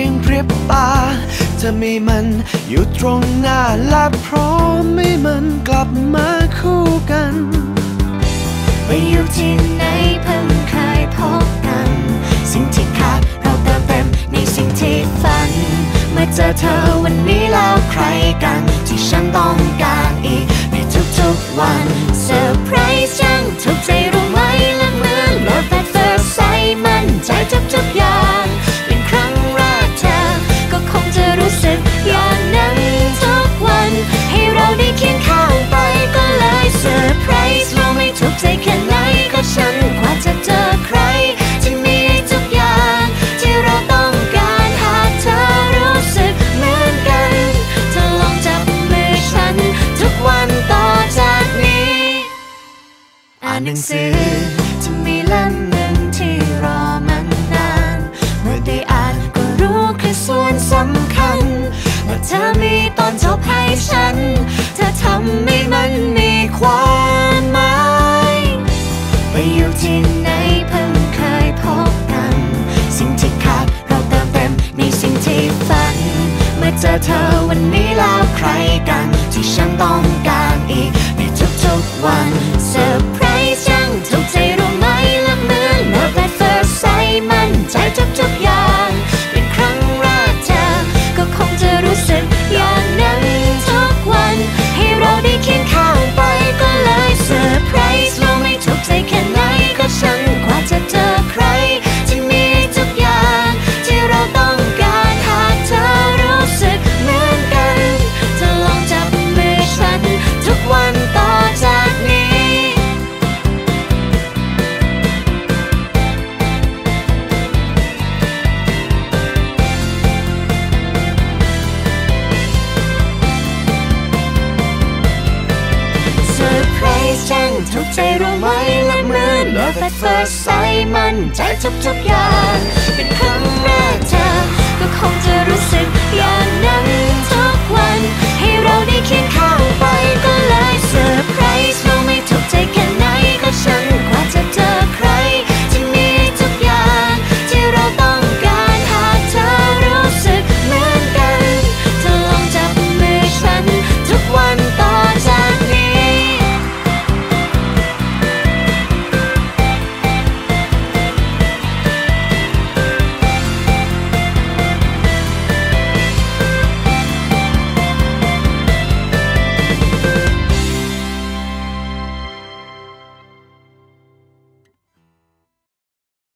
ยงพริบตาจะมีมันอยู่ตรงหน้าและพร้อมให้มันกลับมาคู่กันไปอยู่ที่ไหนเพิ่งเคยพบกัน สิ่งที่ขาดเราเติมเต็มในสิ่งที่ฝันเมื่อเจอเธอวันนี้แล้วใครกัน ที่ฉันต้องการอีก ในทุกๆวันเซอร์ไพรส์จังทุกใจรู้ไหมและเหมือน Love at first sight มันใจ หนังสือ จะมีเล่มหนึ่งที่รอมันนาน เมื่อได้อ่านก็รู้คือส่วนสำคัญและเธอมีตอนจบให้ฉัน เธอทำให้มันมีความหมายไปอยู่ที่ไหนเพิ่งเคยพบกัน สิ่งที่ขาดเราเติมเต็มในสิ่งที่ฝัน เมื่อเจอเธอวันนี้แล้วใครกัน ที่ฉันต้อง ถูกใจเราไหมละเมื่อ Love at first sight มันใจทุกๆอย่าง เป็นครั้งแรกเธอ ก็คงจะรู้สึกอย่